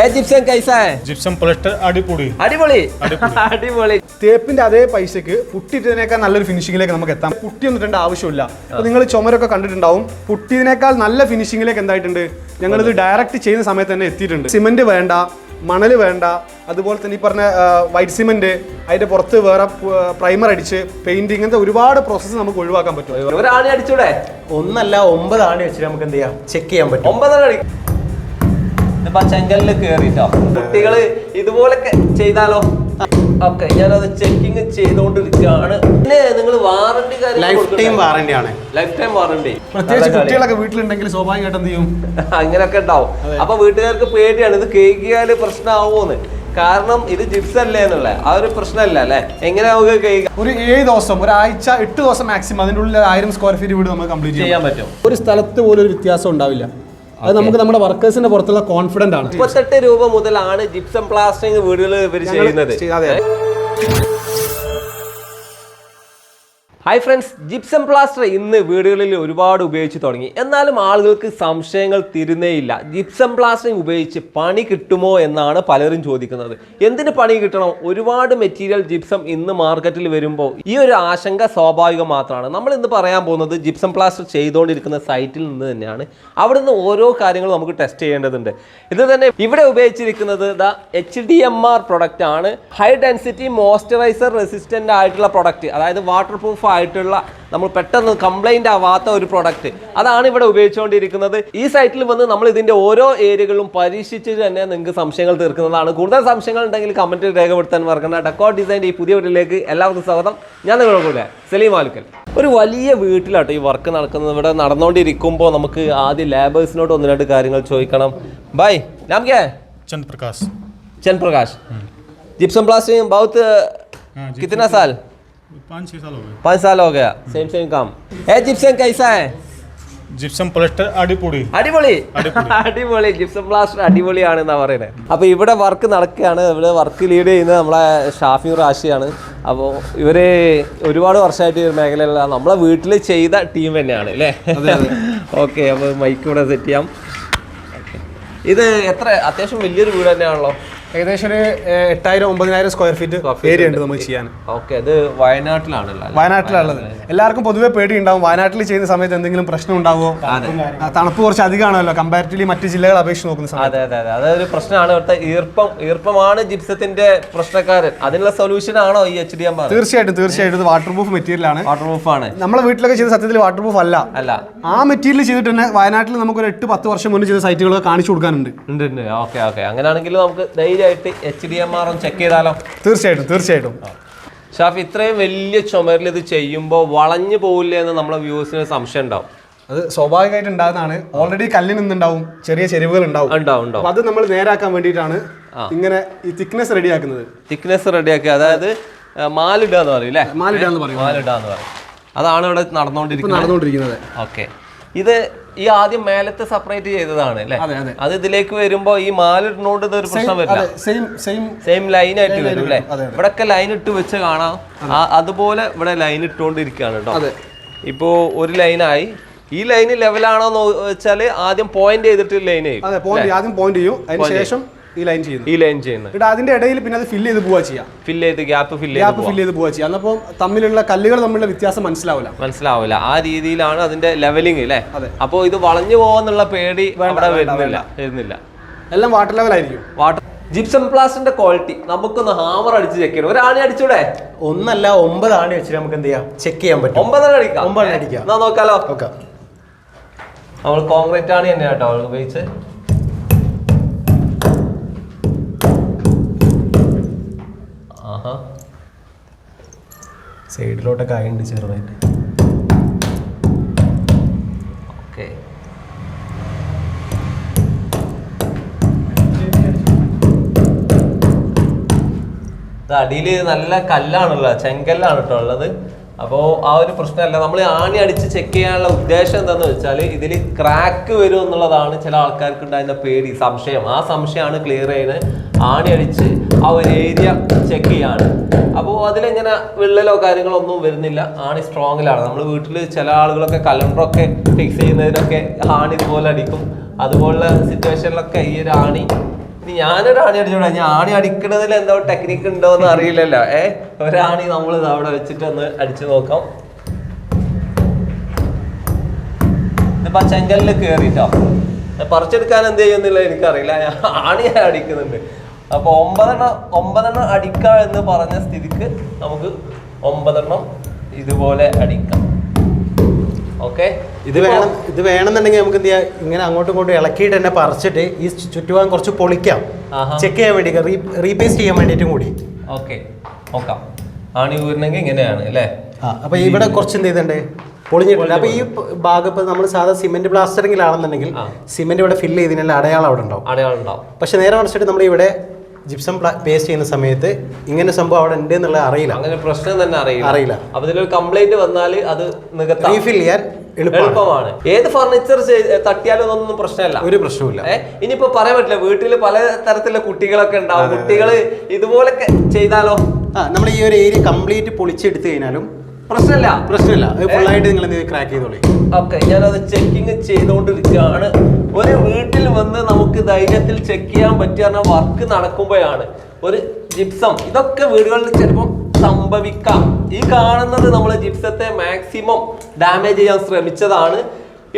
Gypsum കൈസ? Gypsum പ്ലസ്റ്റർ അടിപൊളി. അടിപൊളി. അടിപൊളി. തേപ്പിന്റെ അതേ പൈസക്ക് പുട്ടിട്ടതിനേക്കാൾ നല്ലൊരു ഫിനിഷിംഗിലേക്ക് നമുക്ക് എത്താം. പുട്ടി ഒന്നിട്ടുണ്ട് ആവശ്യമില്ല. അപ്പോൾ നിങ്ങൾ ചുമരൊക്കെ കണ്ടിട്ടുണ്ടാവും. പുട്ടിയതിനേക്കാൾ നല്ല ഫിനിഷിംഗിലേക്ക് എന്തായിട്ടുണ്ട്? ഞങ്ങൾ ഇത് ഡയറക്റ്റ് ചെയ്യുന്ന സമയത്ത് തന്നെ എത്തിയിട്ടുണ്ട്. സിമെന്റ് വേണ്ട മണൽ വേണ്ട അതുപോലെ തന്നെ ഈ പറഞ്ഞ വൈറ്റ് സിമെന്റ് അതിന്റെ പുറത്ത് വേറെ പ്രൈമർ അടിച്ച് പെയിന്റ് ഇങ്ങനത്തെ ഒരുപാട് പ്രോസസ്സ് നമുക്ക് ഒഴിവാക്കാൻ പറ്റും. ഒരാണി അടിച്ചൂടെ? ഒന്നല്ല ഒമ്പത് ആണി വെച്ചിട്ട് നമുക്ക് എന്ത് ചെയ്യാം? ചെക്ക് ചെയ്യാൻ പറ്റും. ഒമ്പതാണ്. അടി ഇതിപ്പോ ചെങ്കലിൽ കേറിട്ടോ. കുട്ടികൾ ഇതുപോലൊക്കെ ചെയ്താലോ? ഓക്കെ ഞാനത് ചെക്കിങ് ചെയ്തോണ്ടിരിക്കുകയാണ് പിന്നെ നിങ്ങൾ വാറണ്ടി ലൈഫ് ടൈം വാറണ്ടി ആണ്. ലൈഫ് ടൈം വാറണ്ടി പ്രത്യേകിച്ച് കുട്ടികളൊക്കെ വീട്ടിലുണ്ടെങ്കിൽ സ്വാഭാവികമായിട്ട് എന്ത് ചെയ്യും? അങ്ങനെയൊക്കെ ഉണ്ടാവും. അപ്പൊ വീട്ടുകാർക്ക് പേടിയാണ് ഇത് കേൾക്കിയാൽ പ്രശ്നമാവോന്ന് കാരണം ഇത് ജിപ്സ് അല്ലേ എന്നുള്ള ആ ഒരു പ്രശ്നമല്ല അല്ലേ? എങ്ങനെ നമുക്ക് കേക്ക്? ഒരു ഏഴ് ദിവസം ഒരാഴ്ച എട്ട് ദിവസം മാക്സിമം അതിനുള്ളിൽ ഉള്ളിൽ ആയിരം സ്ക്വയർ ഫീറ്റ് വീട് നമുക്ക് കംപ്ലീറ്റ് ചെയ്യാൻ പറ്റും. ഒരു സ്ഥലത്ത് പോലും ഒരു വ്യത്യാസം ഉണ്ടാവില്ല. അത് നമുക്ക് നമ്മുടെ വർക്കേഴ്സിന്റെ പുറത്തുള്ള കോൺഫിഡന്റ് ആണ്. മുപ്പത്തെട്ട് രൂപ മുതലാണ് ജിപ്സം പ്ലാസ്റ്ററിംഗ് വീടുകൾ ഇവർ ചെയ്യുന്നത്. അതെ. ഹായ് ഫ്രണ്ട്സ് ജിപ്സം പ്ലാസ്റ്റർ ഇന്ന് വീടുകളിൽ ഒരുപാട് ഉപയോഗിച്ച് തുടങ്ങി. എന്നാലും ആളുകൾക്ക് സംശയങ്ങൾ തിരുന്നേയില്ല. ജിപ്സം പ്ലാസ്റ്ററിംഗ് ഉപയോഗിച്ച് പണി കിട്ടുമോ എന്നാണ് പലരും ചോദിക്കുന്നത്. എന്തിന് പണി കിട്ടണം? ഒരുപാട് മെറ്റീരിയൽ ജിപ്സം ഇന്ന് മാർക്കറ്റിൽ വരുമ്പോൾ ഈ ഒരു ആശങ്ക സ്വാഭാവികം മാത്രമാണ്. നമ്മൾ ഇന്ന് പറയാൻ പോകുന്നത് ജിപ്സം പ്ലാസ്റ്റർ ചെയ്തുകൊണ്ടിരിക്കുന്ന സൈറ്റിൽ നിന്ന് തന്നെയാണ്. അവിടുന്ന് ഓരോ കാര്യങ്ങളും നമുക്ക് ടെസ്റ്റ് ചെയ്യേണ്ടതുണ്ട്. ഇത് തന്നെ ഇവിടെ ഉപയോഗിച്ചിരിക്കുന്നത് the H D M R product ആണ്. ഹൈ ഡെൻസിറ്റി മോയ്സ്ചറൈസർ റെസിസ്റ്റന്റ് ആയിട്ടുള്ള പ്രൊഡക്റ്റ് അതായത് വാട്ടർ പ്രൂഫ് ആയിട്ടുള്ള നമ്മൾ പെട്ടെന്ന് കംപ്ലൈൻ്റ് ആവാത്ത ഒരു പ്രൊഡക്റ്റ് അതാണ് ഇവിടെ ഉപയോഗിച്ചുകൊണ്ടിരിക്കുന്നത് ഈ സൈറ്റിൽ വന്ന് നമ്മൾ ഇതിൻ്റെ ഓരോ ഏരിയകളും പരീക്ഷിച്ച് തന്നെ നിങ്ങൾക്ക് സംശയങ്ങൾ തീർക്കുന്നതാണ് കൂടുതൽ സംശയങ്ങൾ ഉണ്ടെങ്കിൽ കമൻറ്റിൽ രേഖപ്പെടുത്താൻ മറക്കണ്ട ഡെക്കോ ഡിസൈൻ്റെ ഈ പുതിയ വീട്ടിലേക്ക് എല്ലാവർക്കും സ്വാഗതം ഞാൻ നിങ്ങളുടെ കൂടെ സലീം ആലുക്കൽ ഒരു വലിയ വീട്ടിലാട്ടോ ഈ വർക്ക് നടക്കുന്നത് ഇവിടെ നടന്നുകൊണ്ടിരിക്കുമ്പോൾ നമുക്ക് ആദ്യം ലേബേഴ്സിനോട് ഒന്ന് രണ്ട് കാര്യങ്ങൾ ചോദിക്കണം ബൈ നാം ക്യാ चंद प्रकाश चंद प्रकाश जिप्सम प्लास्टिंग बहुत हाँ, जिप्सम कितना साल पाँच छः साल हो गए पाँच साल हो गया सेम सेम काम ए जिप्सम कैसा है जिप्सम प्लास्टर आड़ी पूड़ी അടിപൊളി അടിപൊളി. അടിപൊളി ജിപ്സം പ്ലാസ്റ്റർ അടിപൊളിയാണെന്നാ പറയുന്നത് അപ്പൊ ഇവിടെ വർക്ക് നടക്കുകയാണ് ഇവിടെ വർക്ക് ലീഡ് ചെയ്യുന്നത് നമ്മളെ ഷാഫി റാഷിയാണ് അപ്പോൾ ഇവര് ഒരുപാട് വർഷമായിട്ട് ഈ ഒരു മേഖലയിലുള്ള നമ്മളെ വീട്ടിൽ ചെയ്ത ടീം തന്നെയാണ് അല്ലേ ഓക്കെ അപ്പോൾ മൈക്ക് ഇവിടെ സെറ്റ് ചെയ്യാം Okay. ഇത് എത്ര അത്യാവശ്യം വലിയൊരു വീട് തന്നെയാണല്ലോ ഏകദേശം ഒരു എട്ടായിരം ഒമ്പതിനായിരം സ്ക്വയർ ഫീറ്റ് ഏരിയ ഉണ്ട്. നമുക്ക് ചെയ്യാൻ. ഓക്കെ അത് വയനാട്ടിലാണല്ലോ അല്ലേ? വയനാട്ടിലുള്ളത് എല്ലാവർക്കും പൊതുവെ പേടി ഉണ്ടാവും വയനാട്ടിൽ ചെയ്യുന്ന സമയത്ത് എന്തെങ്കിലും പ്രശ്നം ഉണ്ടാവുമോ? തണുപ്പ് കുറച്ച് അധികമാണല്ലോ. കമ്പാരിറ്റീവ്ലി മറ്റ് ജില്ലകളെ അപേക്ഷിച്ച് നോക്കുന്ന സമയത്ത്. അതെ അതെ അതെ. അതൊരു പ്രശ്നമാണ്. ഇവിടുത്തെ ഈർപ്പം ഈർപ്പമാണ് ജിപ്സത്തിന്റെ പ്രശ്നക്കാരൻ. അതിനുള്ള സൊല്യൂഷൻ ആണോ ഈ എച്ച് ഡി എം തീർച്ചയായിട്ടും തീർച്ചയായിട്ടും. ഇത് വാട്ടർ പ്രൂഫ് മെറ്റീരിയൽ ആണ്. വാട്ടർ പ്രൂഫ് ആണ്. നമ്മളെ വീട്ടിലൊക്കെ ചെയ്ത സത്യത്തിൽ വാട്ടർ പ്രൂഫ് അല്ല. അല്ല. ആ മെറ്റീരിയൽ ചെയ്തിട്ട് തന്നെ വയനാട്ടിൽ നമുക്ക് ഒരു എട്ട് പത്ത് വർഷം മുന്നേ ചെയ്ത സൈറ്റുകളൊക്കെ കാണിച്ചു കൊടുക്കാനുണ്ട്. ഉണ്ട് ഉണ്ട്. ഓക്കെ ഓക്കെ അങ്ങനെയാണെങ്കിൽ നമുക്ക് ധൈര്യമായിട്ട് എച്ച് ഡി എം ആർ ഒന്ന് ചെക്ക് ചെയ്താലോ? തീർച്ചയായിട്ടും തീർച്ചയായിട്ടും. ഷാഫ് ഇത്രയും വലിയ ചുമരിൽ ഇത് ചെയ്യുമ്പോൾ വളഞ്ഞു പോകില്ല എന്ന് നമ്മളെ വ്യൂസിന് സംശയം ഉണ്ടാവും. അത് സ്വാഭാവികമായിട്ട് ഉണ്ടാകുന്നതാണ്. ഓൾറെഡി കല്ലിൽ നിന്നുണ്ടാവും ചെറിയ ചെരുവുകൾ ഉണ്ടാവും. അത് നമ്മൾ നേരാക്കാൻ വേണ്ടിയിട്ടാണ് ഇങ്ങനെ ഈ തിക്നെസ് റെഡിയാക്കുന്നത് തിക്നെസ് റെഡിയാക്കി അതായത് മാലിടാന്ന് മാലിടുക എന്ന് പറയും അല്ലേ? എന്ന് പറയും. മാലിടുക എന്ന് പറയും. അതാണ് ഇവിടെ നടന്നുകൊണ്ടിരിക്കുന്നത്. നടന്നുകൊണ്ടിരിക്കുന്നത്. ഓക്കെ. ഇത് ഈ ആദ്യം മേലത്തെ സെപ്പറേറ്റ് ചെയ്തതാണ് അല്ലേ? അതെ ഇതിലേക്ക് വരുമ്പോ ഈ മാലിടുന്നോണ്ട് ഇതൊരു പ്രശ്നം വരില്ല സെയിം ലൈൻ ആയിട്ട് വരും അല്ലേ? ഇവിടൊക്കെ ലൈൻ ഇട്ട് വെച്ച് കാണാം. അതുപോലെ ഇവിടെ ലൈൻ ഇട്ടുകൊണ്ടിരിക്കുകയാണ് കേട്ടോ. ഇപ്പോ ഒരു ലൈനായി ഈ ലൈന് ലെവലാണോ എന്ന് വെച്ചാൽ ആദ്യം പോയിന്റ് ചെയ്തിട്ട് ലൈൻ ചെയ്യും. ആദ്യം പോയിന്റ് ചെയ്യും. അതിന് ശേഷം ഈ ലൈൻ ചെയ്യുന്നത്. ഈ ലൈൻ ചെയ്യുന്നത്. അതിന്റെ ഇടയിൽ പിന്നെ അത് ഫില്ല് ചെയ്ത് പോവാ ചെയ്യാം. ഫില്ല് ചെയ്ത് ഗ്യാപ്പ് ഫില്ല് ചെയ്ത് ഗ്യാപ്പ് ഫില്ല് ചെയ്ത് പോവാ ചെയ്യാം. അന്നപ്പം തമ്മിലുള്ള കല്ലുകൾ തമ്മിലുള്ള വ്യത്യാസം മനസ്സിലാവില്ല. മനസ്സിലാവില്ല. ആ രീതിയിലാണ് അതിന്റെ ലെവലിംഗ് അല്ലേ അപ്പോൾ ഇത് വളഞ്ഞു പോകാന്നുള്ള പേടി അവിടെ വരുന്നില്ല. വരുന്നില്ല. എല്ലാം വാട്ടർ ലെവൽ ആയിരിക്കും. വാട്ടർ ജിപ്സം പ്ലാസ്റ്റിന്റെ ക്വാളിറ്റി നമുക്കൊന്ന് ഹാമർ അടിച്ച് ചെക്ക് ചെയ്യണം. ഒരാണി അടിച്ചൂടെ? ഒന്നല്ല ഒമ്പത് ആണി വെച്ചിട്ട് നമുക്ക് എന്ത് ചെയ്യാം? ചെക്ക് ചെയ്യാൻ പറ്റും. ഒമ്പതെണ്ണം അടിക്കാം. ഒമ്പതെണ്ണം അടിക്കാം. എന്നാ നോക്കാലോ. ഓക്കെ നമ്മൾ കോൺക്രീറ്റ് ആണ് തന്നെയാട്ടോ അവൾ ഉപയോഗിച്ച് സൈഡിലോട്ടൊക്കെ ആയിണ്ട് ചെറുതായിട്ട്. ഓക്കെ. അടിയിൽ നല്ല കല്ലാണല്ലോ ചെങ്കല്ലാണ് കേട്ടോ ഉള്ളത്. അപ്പോൾ ആ ഒരു പ്രശ്നമല്ല നമ്മൾ ആണി അടിച്ച് ചെക്ക് ചെയ്യാനുള്ള ഉദ്ദേശം എന്താണെന്ന് വെച്ചാൽ ഇതിൽ ക്രാക്ക് വരും എന്നുള്ളതാണ് ചില ആൾക്കാർക്ക് ഉണ്ടായിരുന്ന പേടി സംശയം. ആ സംശയമാണ് ക്ലിയർ ചെയ്യുന്നത് ആണി അടിച്ച് ആ ഒരു ഏരിയ ചെക്ക് ചെയ്യാണ്. അപ്പോൾ അതിലിങ്ങനെ വിള്ളലോ കാര്യങ്ങളോ ഒന്നും വരുന്നില്ല. ആണി സ്ട്രോങ്ങിലാണ് നമ്മൾ വീട്ടിൽ ചില ആളുകളൊക്കെ കലണ്ടറൊക്കെ ഫിക്സ് ചെയ്യുന്നതിനൊക്കെ ആണി ഇതുപോലെ അടിക്കും. അതുപോലുള്ള സിറ്റുവേഷനിലൊക്കെ ഈ ഒരു ആണി. ഇനി ഞാനൊരു ആണി അടിച്ചോടാ. ഞാൻ ആണി അടിക്കുന്നതിൽ എന്തോ ടെക്നിക്ക് ഉണ്ടോ എന്ന് അറിയില്ലല്ലോ. ഏ? ഒരാണി നമ്മൾ അവിടെ വെച്ചിട്ട് ഒന്ന് അടിച്ചു നോക്കാം. ഇതിപ്പോ ആ ചെങ്കലിൽ കയറിയിട്ടോ പറിച്ചെടുക്കാൻ എന്ത് ചെയ്യുന്നില്ല എനിക്കറിയില്ല. ഞാൻ ആണി അടിക്കുന്നുണ്ട്. അപ്പൊ ഒമ്പതെണ്ണം ഒമ്പതെണ്ണം അടിക്കാം എന്ന് പറഞ്ഞ സ്ഥിതിക്ക് നമുക്ക് ഒമ്പതെണ്ണം ഇതുപോലെ അടിക്കാം. ഓക്കെ ഇത് വേണം ഇത് വേണമെന്നുണ്ടെങ്കിൽ നമുക്ക് എന്ത് ചെയ്യാം? ഇങ്ങനെ അങ്ങോട്ടും ഇങ്ങോട്ടും ഇളക്കിയിട്ട് തന്നെ പറിച്ചിട്ട് ഈ ചുറ്റുഭാഗം കുറച്ച് പൊളിക്കാം. ചെക്ക് ചെയ്യാൻ വേണ്ടി റീപേസ്റ്റ് ചെയ്യാൻ വേണ്ടിയിട്ടും കൂടി. ഓക്കെ നോക്കാം. ആണി ഊരണമെങ്കിൽ ഇങ്ങനെയാണ് അല്ലേ? അപ്പൊ ഇവിടെ കുറച്ച് എന്ത് ചെയ്തിട്ടുണ്ട്? പൊളിഞ്ഞിട്ടുണ്ട്. അപ്പൊ ഈ ഭാഗം ഇപ്പൊ നമ്മൾ സാധാ സിമെന്റ് പ്ലാസ്റ്ററിങ്ങിലാണെന്നുണ്ടെങ്കിൽ ആ. സിമെന്റ് ഇവിടെ ഫില്ല് ചെയ്തതിനുള്ള അടയാളം അവിടെ ഉണ്ടാവും. അടയാളം ഉണ്ടാവും. പക്ഷെ നേരെ മറിച്ചിട്ട് നമ്മൾ ഇവിടെ ജിപ്സം പേസ്റ്റ് ചെയ്യുന്ന സമയത്ത് ഇങ്ങനെ സംഭവം അവിടെ ഉണ്ട് എന്നുള്ളത് അറിയില്ല. അങ്ങനെ പ്രശ്നം തന്നെ അറിയില്ല. അറിയില്ല. അപ്പൊ ഇതിലൊരു കംപ്ലൈന്റ് വന്നാൽ അത് നികത്താം. റീഫിൽ ചെയ്യാൻ എളുപ്പമാണ്. ഏത് ഫർണിച്ചർ തട്ടിയാലും ഒന്നും പ്രശ്നമല്ല. ഒരു പ്രശ്നമില്ല ഇനിയിപ്പോ പറയാൻ പറ്റില്ല. വീട്ടിൽ പല തരത്തിലുള്ള കുട്ടികളൊക്കെ ഉണ്ടാവും. കുട്ടികൾ ഇതുപോലൊക്കെ ചെയ്താലോ? ആ നമ്മൾ ഈ ഒരു ഏരിയ കംപ്ലീറ്റ് പൊളിച്ചെടുത്തു കഴിഞ്ഞാലും പ്രശ്നമില്ല. പ്രശ്നമില്ല. ഫുള്ളായിട്ട് നിങ്ങൾ എന്ത് ക്രാക്ക് ചെയ്തോളി. ഓക്കെ ഞാനത് ചെക്കിങ് ചെയ്തുകൊണ്ടിരിക്കുകയാണ് ഒരു വീട്ടിൽ വന്ന് നമുക്ക് ധൈര്യത്തിൽ ചെക്ക് ചെയ്യാൻ പറ്റിയ വർക്ക് നടക്കുമ്പോഴാണ് ഒരു ജിപ്സം ഇതൊക്കെ വീടുകളിൽ ചിലപ്പോൾ സംഭവിക്കാം. ഈ കാണുന്നത് നമ്മൾ ജിപ്സത്തെ മാക്സിമം ഡാമേജ് ചെയ്യാൻ ശ്രമിച്ചതാണ്.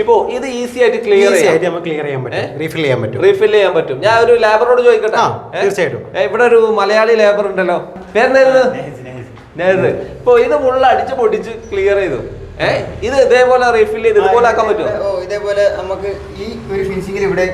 ഇപ്പോ ഇത് ഈസി ആയിട്ട് ക്ലിയർ ചെയ്യാം. ക്ലിയർ ചെയ്യാൻ പറ്റും. റീഫിൽ ചെയ്യാൻ പറ്റും. റീഫിൽ ചെയ്യാൻ പറ്റും. ഞാൻ ഒരു ലേബറോട് ചോദിക്കട്ടെ? തീർച്ചയായിട്ടും. ഇവിടെ ഒരു മലയാളി ലേബർ ഉണ്ടല്ലോ. പേരെന്നായിരുന്നു നേര് ഇപ്പൊ ഇത് ഫുള്ള് അടിച്ച് പൊടിച്ച് ക്ലിയർ ചെയ്തു. ഏ? ഇത് ഇതേപോലെ റീഫിൽ ചെയ്ത് ഇതുപോലെ ആക്കാൻ പറ്റുമോ? ഓ, ഇതേപോലെ നമുക്ക് ഈ ഒരു ഫിനിഷിംഗിൽ ഇവിടെ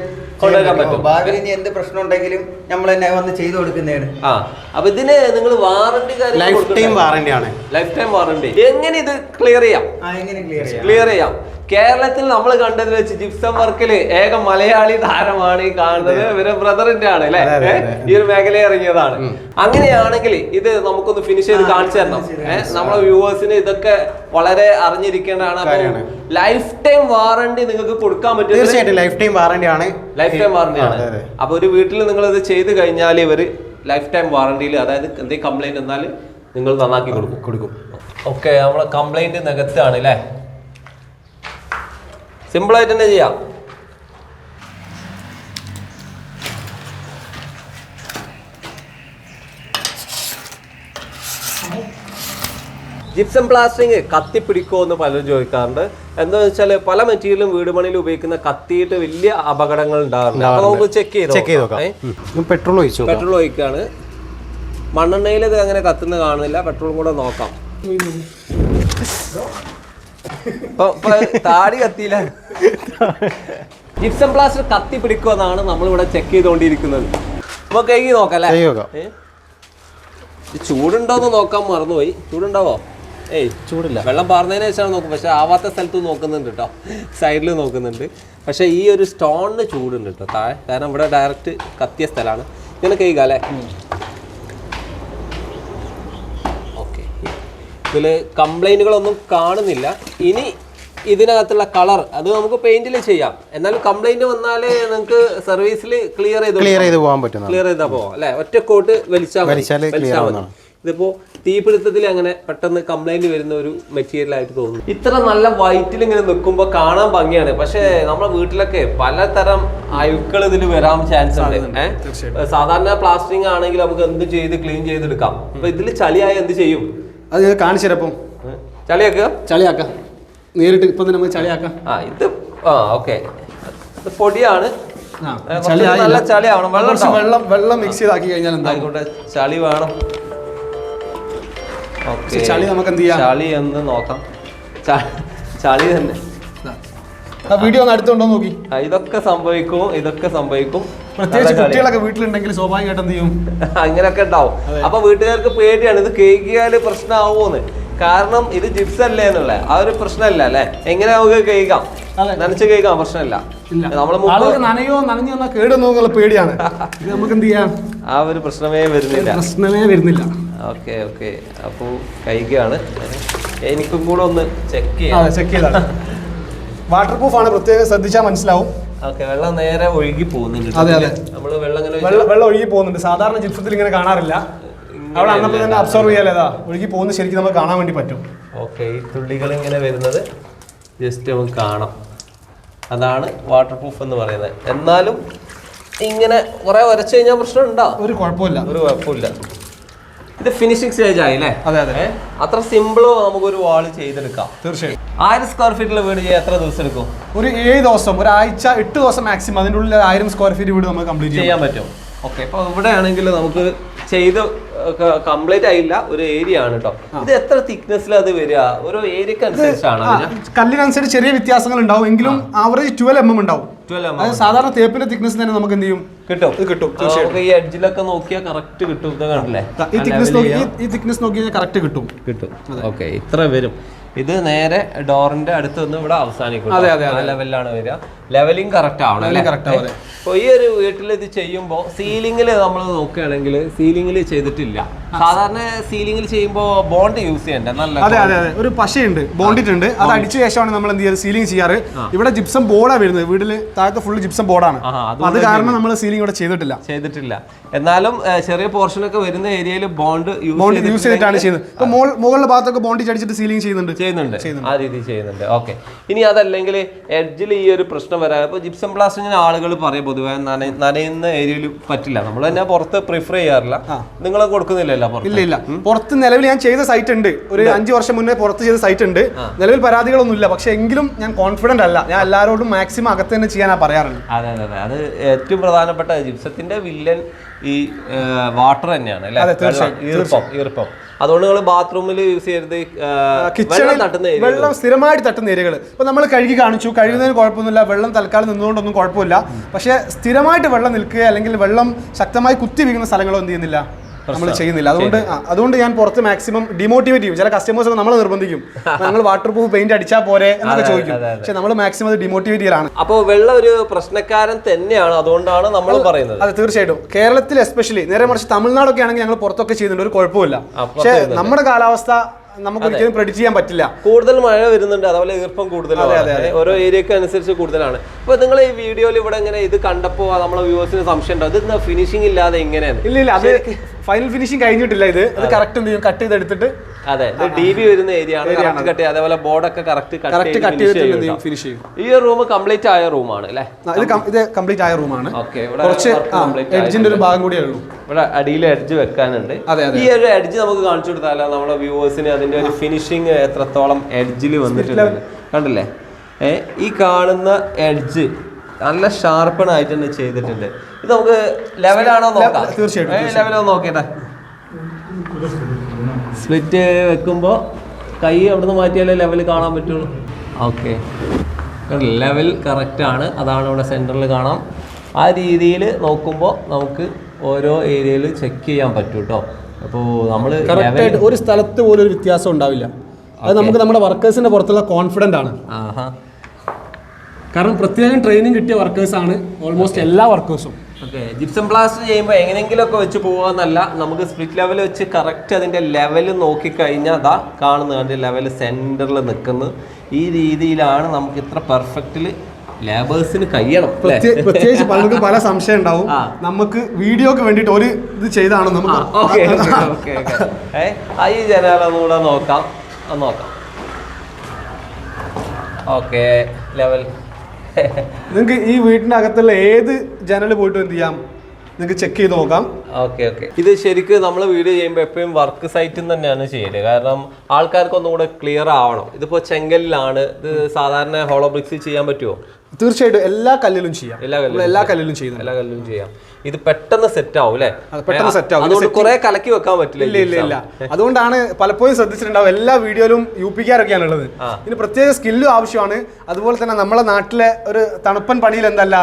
കൊണ്ടുവരാൻ പറ്റും. ഭാവിയിൽ ഇനി എന്ത് പ്രശ്നം ഉണ്ടെങ്കിലും നമ്മൾ തന്നെ വന്ന് ചെയ്തു കൊടുക്കുന്നതാണ്. ആ അപ്പൊ ഇതിന് നിങ്ങൾ വാറണ്ടി ലൈഫ് ടൈം വാറണ്ടി ആണ്. ലൈഫ് ടൈം വാറണ്ടി എങ്ങനെ ഇത് ക്ലിയർ ചെയ്യാം? ആ എങ്ങനെ ക്ലിയർ ചെയ്യാം? ക്ലിയർ ചെയ്യാം. കേരളത്തിൽ നമ്മൾ കണ്ടതിൽ വെച്ച് ജിപ്സം വർക്കിൽ ഏക മലയാളി താരമാണ് ഈ കാണുന്നത്. ഇവരെ ബ്രദറിന്റെ ആണ് അല്ലെ. ഈ ഒരു മേഖലയിൽ ഇറങ്ങിയതാണ്. അങ്ങനെയാണെങ്കിൽ ഇത് നമുക്കൊന്ന് ഫിനിഷ് ചെയ്ത് കാണിച്ചു തരണം. നമ്മളെ വ്യൂവേഴ്സിന് ഇതൊക്കെ വളരെ അറിഞ്ഞിരിക്കേണ്ടതാണ്. ലൈഫ് ടൈം വാറണ്ടി നിങ്ങൾക്ക് കൊടുക്കാൻ പറ്റും. തീർച്ചയായിട്ടും ലൈഫ് ടൈം വാറണ്ടി ആണ്. ലൈഫ് ടൈം വാറണ്ടി ആണ്. അപ്പൊ ഒരു വീട്ടിൽ നിങ്ങൾ ഇത് ചെയ്ത് കഴിഞ്ഞാൽ ഇവർ ലൈഫ് ടൈം വാറണ്ടിയിൽ അതായത് എന്തെങ്കിലും കംപ്ലൈന്റ് എന്നാൽ നിങ്ങൾ നന്നാക്കി കൊടുക്കും. കൊടുക്കും. ഓക്കെ നമ്മളെ കംപ്ലൈന്റ് നികത്താണ് അല്ലേ? സിമ്പിൾ ആയിട്ട് തന്നെ ചെയ്യാം. ജിപ്സം പ്ലാസ്റ്ററിങ് കത്തിപ്പിടിക്കുമോ എന്ന് പലരും ചോദിക്കാറുണ്ട്. എന്താ വെച്ചാൽ പല മെറ്റീരിയലും വീട് പണിയിൽ ഉപയോഗിക്കുന്ന കത്തിയിട്ട് വലിയ അപകടങ്ങൾ ഉണ്ടാകാറുണ്ട്. അപ്പോൾ നമുക്ക് ചെക്ക് ചെയ്ത് ചെക്ക് ചെയ്ത് പെട്രോൾ ഒഴിച്ചു പെട്രോൾ ഒഴിക്കാണ്. മണ്ണെണ്ണയിൽ ഇത് അങ്ങനെ കത്തുന്ന കാണുന്നില്ല. പെട്രോളും കൂടെ നോക്കാം. താടി കത്തിയില്ല. ജിപ്സം പ്ലാസ്റ്റർ കത്തി പിടിക്കുമെന്നാണ് നമ്മളിവിടെ ചെക്ക് ചെയ്തുകൊണ്ടിരിക്കുന്നത്. അപ്പൊ കഴുകി നോക്കാം അല്ലേ? ചൂടുണ്ടോന്ന് നോക്കാൻ മറന്നുപോയി. ചൂടുണ്ടാവോ? ഏയ് ചൂടില്ല. വെള്ളം പാർന്നതിന് ശേഷമാണ് നോക്കും പക്ഷെ ആവാത്ത സ്ഥലത്ത് നോക്കുന്നുണ്ട് കേട്ടോ. സൈഡിൽ നോക്കുന്നുണ്ട്. പക്ഷെ ഈ ഒരു സ്റ്റോണിന് ചൂടുണ്ട് കേട്ടോ. താഴെ. കാരണം ഇവിടെ ഡയറക്റ്റ് കത്തിയ സ്ഥലമാണ്. ഇങ്ങനെ കഴിക്കാം അല്ലേ ഓക്കെ ഇതിൽ കംപ്ലൈന്റുകളൊന്നും കാണുന്നില്ല. ഇനി ഇതിനകത്തുള്ള കളർ അത് നമുക്ക് പെയിന്റിൽ ചെയ്യാം. എന്നാലും കംപ്ലൈന്റ് വന്നാൽ നിങ്ങൾക്ക് സർവീസിൽ ക്ലിയർ ചെയ്ത് ക്ലിയർ ചെയ്ത് പോകാൻ പറ്റും ക്ലിയർ ചെയ്താൽ പോവാം അല്ലെ? ഒറ്റ കോട്ട് വലിച്ചാൽ മതി. വലിച്ചാൽ മതി. ഇതിപ്പോ തീപിടുത്തത്തിൽ അങ്ങനെ പെട്ടെന്ന് കംപ്ലൈന്റ് വരുന്ന ഒരു മെറ്റീരിയൽ ആയിട്ട് തോന്നുന്നു. ഇത്ര നല്ല വൈറ്റിൽ ഇങ്ങനെ നിൽക്കുമ്പോൾ കാണാൻ ഭംഗിയാണ്. പക്ഷേ നമ്മുടെ വീട്ടിലൊക്കെ പലതരം അഴുക്കൾ ഇതിൽ വരാൻ ചാൻസ് ഉണ്ട്. സാധാരണ പ്ലാസ്റ്റിക് ആണെങ്കിൽ നമുക്ക് എന്ത് ചെയ്ത് ക്ലീൻ ചെയ്തെടുക്കാം. അപ്പൊ ഇതിൽ ചളിയായ എന്ത് ചെയ്യും? അത് ഞാൻ കാണിച്ചു തരപ്പം ചളിയാക്കുക? ചളിയാക്കാം. നേരിട്ട് ഇപ്പം തന്നെ നമുക്ക് ചളിയാക്കാം. ആ ഇത് ആ ഓക്കെ. ഇത് പൊടിയാണ്. നല്ല ചളിയാവണം. വെള്ളം വെള്ളം വെള്ളം മിക്സ് ചെയ്താക്കി കഴിഞ്ഞാൽ എന്താ ആയിക്കോട്ടെ ചളി വേണം. ഓക്കെ ചളി നമുക്ക് എന്ത് ചെയ്യാം? ചളി എന്ന് നോക്കാം. ചളി തന്നെ. വീഡിയോ ഒന്ന് അടുത്തുണ്ടോ നോക്കി. ഇതൊക്കെ സംഭവിക്കും ഇതൊക്കെ സംഭവിക്കും. പ്രത്യേകിച്ച്. കുട്ടികളൊക്കെ വീട്ടിലുണ്ടെങ്കിൽ സ്വാഭാവികമായിട്ട് എന്ത് ചെയ്യും? അങ്ങനെയൊക്കെ ഉണ്ടാവും. അപ്പൊ വീട്ടുകാർക്ക് പേടിയാണ് ഇത് കേൾക്കിയാൽ പ്രശ്നമാവുമെന്ന് കാരണം ഇത് ജിപ്സ് അല്ലേ എന്നുള്ള ആ ഒരു പ്രശ്നമല്ല അല്ലെ? എങ്ങനെ നമുക്ക് കേൾക്കാം. നനച്ച് കേൾക്കാം പ്രശ്നമില്ല. നനയോ നനഞ്ഞോ കേടുന്നോ എന്നുള്ള പേടിയാണ്. നമുക്ക് എന്ത് ചെയ്യാം? ആ ഒരു പ്രശ്നമേ വരുന്നില്ല. പ്രശ്നമേ വരുന്നില്ല. Okay okay. അപ്പോൾ കഴിക്കുകയാണ് എനിക്കും കൂടെ ഒന്ന് ചെക്ക് ചെയ്യാം. ചെക്ക് ചെയ്താണ്. വാട്ടർ പ്രൂഫ് ആണ്. പ്രത്യേകം ശ്രദ്ധിച്ചാൽ മനസ്സിലാവും. വെള്ളം നേരെ ഒഴുകി പോകുന്നുണ്ട് അതെ, അതെ. ഇങ്ങനെ വെള്ളം വെള്ളം ഒഴുകി പോകുന്നുണ്ട്. സാധാരണ ജിപ്സത്തിൽ ഇങ്ങനെ കാണാറില്ല. അവിടെ അന്നപ്പോൾ തന്നെ അബ്സർവ് ചെയ്യാലേതാ ഒഴുകി പോകുന്നത് ശരിക്കും നമുക്ക് കാണാൻ വേണ്ടി പറ്റും. ഓക്കെ ഈ തുള്ളികൾ ഇങ്ങനെ വരുന്നത് ജസ്റ്റ് നമുക്ക് കാണാം. അതാണ് വാട്ടർ പ്രൂഫ് എന്ന് പറയുന്നത്. എന്നാലും ഇങ്ങനെ കുറെ വരച്ചു കഴിഞ്ഞാൽ പ്രശ്നം ഉണ്ടോ ഒരു കുഴപ്പമില്ല. ഒരു കുഴപ്പമില്ല. ഇത് ഫിനിഷിംഗ് സ്റ്റേജ് ആയി അല്ലേ? അതെ അതെ? അത്ര സിമ്പിളോ നമുക്കൊരു വാൾ ചെയ്തെടുക്കാം. തീർച്ചയായും. ആയിരം സ്ക്വയർ ഫീറ്റിലെ വീട് ചെയ്യാൻ എത്ര ദിവസം എടുക്കും? ഒരു ഏഴ് ദിവസം ഒരാഴ്ച എട്ട് ദിവസം മാക്സിമം അതിനുള്ളിൽ ഉള്ളിൽ ആയിരം സ്ക്വയർ ഫീറ്റ് വീട് നമുക്ക് കംപ്ലീറ്റ് ചെയ്യാൻ പറ്റും. ഓക്കെ അപ്പൊ ഇവിടെ ആണെങ്കിൽ നമുക്ക് ചെയ്ത് കംപ്ലീറ്റ് ആയില്ല. ഒരു ഏരിയ ആണ് കേട്ടോ ഇത് എത്ര തിക്നെസ്സിൽ അത് വരിക? ഒരു ഏരിയക്ക് അനുസരിച്ചാണ് കല്ലിനനുസരിച്ച് ചെറിയ വ്യത്യാസങ്ങൾ ഉണ്ടാവും. എങ്കിലും ആവറേജ് ട്വൽവ് എം എം ഉണ്ടാവും. സാധാരണ തേപ്പിന്റെ തിക്നെസ് തന്നെ നമുക്ക് എന്ത് ചെയ്യും? കിട്ടും. കിട്ടും. ഈ എഡ്ജിലൊക്കെ നോക്കിയാൽ കറക്റ്റ് കിട്ടും. കണ്ടില്ലേ? ഈ തിക്നെസ് നോക്കി ഈ- തിക്നെസ് നോക്കി കറക്റ്റ് കിട്ടും. കിട്ടും. ഓക്കെ ഇത്ര വരും. ഇത് നേരെ ഡോറിന്റെ അടുത്ത് നിന്ന് ഇവിടെ അവസാനിക്കും അതെ, അതെ, ലെവലിലാണ് വരിക. ലെവലിംഗ് കറക്റ്റ് ആവണം ആവും. അപ്പോൾ ഈ ഒരു വീട്ടിൽ ഇത് ചെയ്യുമ്പോൾ സീലിംഗിൽ നമ്മൾ നോക്കുകയാണെങ്കിൽ സീലിംഗിൽ ചെയ്തിട്ടില്ല. സാധാരണ സീലിംഗിൽ ചെയ്യുമ്പോൾ ബോണ്ട് യൂസ് ചെയ്യണ്ട? നല്ല അതെ അതെ അതെ. ഒരു പശയുണ്ട് ബോണ്ടിട്ടുണ്ട് അത് അടിച്ച ശേഷമാണ് നമ്മൾ എന്ത് ചെയ്യുക സീലിംഗ് ചെയ്യാറ്. ഇവിടെ ജിപ്സം ബോർഡാണ് വരുന്നത്. വീട്ടിൽ താഴത്തെ ഫുള്ള് ജിപ്സം ബോർഡാണ് അത് കാരണം നമ്മൾ സീലിംഗ് ഇവിടെ ചെയ്തിട്ടില്ല. ചെയ്തിട്ടില്ല. എന്നാലും ചെറിയ ചെറിയ പോർഷനൊക്കെ വരുന്ന ഏരിയയിൽ ബോണ്ട് ബോണ്ട് യൂസ് ചെയ്തിട്ടാണ് ചെയ്യുന്നത്. ഇപ്പൊ മോൾ മുകളിലെ ഭാഗത്തൊക്കെ ബോണ്ടി അടിച്ചിട്ട് സീലിംഗ് ചെയ്യുന്നുണ്ട്. ചെയ്യുന്നുണ്ട്? ആ രീതി ചെയ്യുന്നുണ്ട്. ഓക്കെ ഇനി അതല്ലെങ്കിൽ എഡ്ജിൽ ഈ ഒരു പ്രശ്നം വരാം ഇപ്പൊ ജിപ്സം പ്ലാസ്റ്റിങ്ങിന് ആളുകൾ പറയും പൊതുവെ നന- നനയുന്ന ഏരിയയിൽ പറ്റില്ല. നമ്മൾ തന്നെ പുറത്ത് പ്രിഫർ ചെയ്യാറില്ല. നിങ്ങൾ കൊടുക്കുന്നില്ലല്ലോ ഇല്ല ഇല്ല. പുറത്ത് നിലവിൽ ഞാൻ ചെയ്ത സൈറ്റ് ഉണ്ട്. ഒരു അഞ്ച് വർഷം മുന്നേ പുറത്ത് ചെയ്ത സൈറ്റ് ഉണ്ട്. നിലവിൽ പരാതികളൊന്നും ഇല്ല പക്ഷെ എങ്കിലും ഞാൻ കോൺഫിഡന്റ് അല്ല. ഞാൻ എല്ലാവരോടും മാക്സിമം അകത്ത് തന്നെ ചെയ്യാനാ പറയാറുണ്ട് അതെ അതെ അതെ. അത് ഏറ്റവും പ്രധാനപ്പെട്ട ജിപ്സത്തിന്റെ വില്ലൻ ഈ വാട്ടർ തന്നെയാണ് ഈർപ്പം ഈർപ്പം. അതുകൊണ്ട് നിങ്ങൾ ബാത്റൂമിൽ യൂസ് ചെയ്യരുത് കിച്ചണിൽ വെള്ളം സ്ഥിരമായിട്ട് തട്ടുന്ന ഏരിയകൾ ഇപ്പൊ നമ്മൾ കഴുകി കാണിച്ചു കഴുകുന്നതിന് കുഴപ്പമൊന്നുമില്ല വെള്ളം തൽക്കാലം നിന്നുകൊണ്ടൊന്നും കുഴപ്പമില്ല. പക്ഷേ സ്ഥിരമായിട്ട് വെള്ളം നിൽക്കുക അല്ലെങ്കിൽ വെള്ളം ശക്തമായി കുത്തി വീഴുന്ന സ്ഥലങ്ങളോ എന്ത് ചെയ്യുന്നില്ല? നമ്മൾ ചെയ്യുന്നില്ല. അതുകൊണ്ട് അതുകൊണ്ട് ഞാൻ പുറത്ത് മാക്സിമം ഡിമോട്ടിവേറ്റ് ചെയ്യും. ചില കസ്റ്റമേഴ്സ് നമ്മളെ നിർബന്ധിക്കും. ഞങ്ങൾ വാട്ടർ പ്രൂഫ് പെയിന്റ് അടിച്ചാൽ പോരെ എന്നൊക്കെ ചോദിക്കും. പക്ഷെ നമ്മൾ മാക്സിമം അത് ഡിമോട്ടിവേറ്റ് ചെയ്യലാണ്. അപ്പോൾ വെള്ളം ഒരു പ്രശ്നക്കാരൻ തന്നെയാണ് അതുകൊണ്ടാണ് നമ്മൾ പറയുന്നത്. അതെ തീർച്ചയായിട്ടും. കേരളത്തിൽ എസ്പെഷ്യലി നേരെ മറിച്ച് തമിഴ്നാടൊക്കെ ആണെങ്കിൽ ഞങ്ങൾ പുറത്തൊക്കെ ചെയ്യുന്നുണ്ട്. ഒരു കുഴപ്പമില്ല പക്ഷെ നമ്മുടെ കാലാവസ്ഥ നമുക്ക് ഒരിക്കലും പ്രെഡിക്റ്റ് ചെയ്യാൻ പറ്റില്ല. കൂടുതൽ മഴ വരുന്നുണ്ട് അതുപോലെ ഈർപ്പം കൂടുതലാണ് ഓരോ ഏരിയക്ക് അനുസരിച്ച് കൂടുതലാണ്. ഇപ്പൊ നിങ്ങൾ ഈ വീഡിയോയിൽ ഇവിടെ ഇങ്ങനെ ഇത് കണ്ടപ്പോ നമ്മളെ വ്യൂവേഴ്സിന് സംശയം ഉണ്ടോ ഇത് ഫിനിഷിംഗ് ഇല്ലാതെ ഇങ്ങനെയാണ്? ഇല്ല ഇല്ല അത് ഫൈനൽ ഫിനിഷിംഗ് കഴിഞ്ഞിട്ടില്ല ഇത്. അത് കറക്റ്റ് എന്ത് ചെയ്യും? കട്ട് ചെയ്തെടുത്തിട്ട് അതെ. ഡി ബി വരുന്ന ഏരിയ ആണ്. കറക്റ്റ് കട്ട് അതേപോലെ ബോർഡൊക്കെ കറക്റ്റ് കറക്റ്റ് കട്ട് ചെയ്തിട്ട് ഫിനിഷ് ചെയ്യും ഈ റൂം കംപ്ലീറ്റ് ആയ റൂമാണ് അല്ലേ? ഇത് ഇത് കംപ്ലീറ്റ് ആയ റൂമാണ് കുറച്ച് എഡ്ജിന്റെ ഒരു ഭാഗം കൂടിയേ ഉള്ളൂ. ഇവിടെ അടിയിൽ എഡ്ജ് വെക്കാനുണ്ട്. ഈ ഒരു എഡ്ജ് നമുക്ക് കാണിച്ചു കൊടുത്താലോ? നമ്മുടെ വ്യൂവേഴ്സിന് അതിന്റെ ഒരു ഫിനിഷിങ് എത്രത്തോളം എഡ്ജിൽ വന്നിട്ടുണ്ട്. കണ്ടില്ലേ? ഈ കാണുന്ന എഡ്ജ് നല്ല ഷാർപ്പൺ ആയിട്ട് തന്നെ ചെയ്തിട്ടുണ്ട്. ഇത് നമുക്ക് ലെവലാണോ നോക്കാം? തീർച്ചയായിട്ടും, ലെവലോ നോക്കിട്ടെ സ്പ്ലിറ്റ് വെക്കുമ്പോൾ കൈ അവിടുന്ന് മാറ്റിയാലേ ലെവൽ കാണാൻ പറ്റുള്ളൂ. ഓക്കെ ലെവൽ കറക്റ്റ് ആണ്. അതാണ് ഇവിടെ സെന്ററിൽ കാണാം. ആ രീതിയിൽ നോക്കുമ്പോൾ നമുക്ക് ഓരോ ഏരിയയിൽ ചെക്ക് ചെയ്യാൻ പറ്റും കേട്ടോ അപ്പോൾ നമ്മൾ കറക്റ്റായിട്ട് ഒരു സ്ഥലത്ത് പോലും ഒരു വ്യത്യാസം ഉണ്ടാവില്ല. അത് നമുക്ക് നമ്മുടെ വർക്കേഴ്സിന്റെ പുറത്തുള്ള കോൺഫിഡന്റ് ആണ്. ആഹാ. കാരണം പ്രത്യേകം ട്രെയിനിങ് കിട്ടിയ വർക്കേഴ്സാണ് ആണ് ഓൾമോസ്റ്റ് എല്ലാ വർക്കേഴ്സും ജിപ്സം ബ്ലാസ്റ്റ് ചെയ്യുമ്പോൾ എങ്ങനെയെങ്കിലുമൊക്കെ വെച്ച് പോകാന്നല്ല നമുക്ക് സ്പ്ലിറ്റ് ലെവൽ വെച്ച് കറക്റ്റ് അതിന്റെ ലെവൽ നോക്കിക്കഴിഞ്ഞാൽ അതാ കാണുന്നത് അതിന്റെ ലെവൽ സെന്ററിൽ നിൽക്കുന്നത് ഈ രീതിയിലാണ് നമുക്ക് ഇത്ര പെർഫെക്റ്റിൽ ലേബേഴ്സിന് കഴിയണം? പ്രത്യേകിച്ച് പലർക്കും പല സംശയം ഉണ്ടാവും. നമുക്ക് വീഡിയോക്ക് വേണ്ടിയിട്ട് ഒരു ഇത് ചെയ്താണ് നമുക്ക്? ഈ ഈ ജനാലൊന്നുകൂടെ നോക്കാം. നോക്കാം. ഓക്കെ ലെവൽ നിങ്ങൾക്ക് ഈ വീടിന്റെ അകത്തുള്ള ഏത് ജനൽ പോയിട്ട് എന്ത് ചെയ്യാം? നിങ്ങൾക്ക് ചെക്ക് ചെയ്ത് നോക്കാം. Okay okay. ഇത് ശരിക്കും നമ്മൾ വീഡിയോ ചെയ്യുമ്പോൾ എപ്പോഴും വർക്ക് സൈറ്റിൽ നിന്ന് തന്നെയാണ് ചെയ്യൽ. കാരണം ആൾക്കാർക്ക് ഒന്നും കൂടെ ക്ലിയർ ആവണം. ഇതിപ്പോൾ ചെങ്കലിലാണ് ഇത് സാധാരണ ഹോളോ ബ്രിക്സ് ചെയ്യാൻ പറ്റുമോ തീർച്ചയായിട്ടും എല്ലാ കല്ലിലും ചെയ്യാം. എല്ലാ കല്ലിലും എല്ലാ കല്ലിലും ചെയ്യുന്നു എല്ലാ കല്ലിലും ചെയ്യാം. ഇത് പെട്ടെന്ന് സെറ്റ് ആവും അല്ലേ? പെട്ടെന്ന് സെറ്റ് ആവും. അതുകൊണ്ട് കുറെ കലക്കി വെക്കാൻ പറ്റില്ല ഇല്ല ഇല്ല ഇല്ല. അതുകൊണ്ടാണ് പലപ്പോഴും ശ്രദ്ധിച്ചിട്ടുണ്ടാവും എല്ലാ വീഡിയോയിലും യു പിക്കാരൊക്കെയാണ് ഉള്ളത് ഇതിന് പ്രത്യേക സ്കില്ലും ആവശ്യമാണ്. അതുപോലെ തന്നെ നമ്മളെ നാട്ടിലെ ഒരു തണുപ്പൻ പണിയിൽ എന്തല്ല?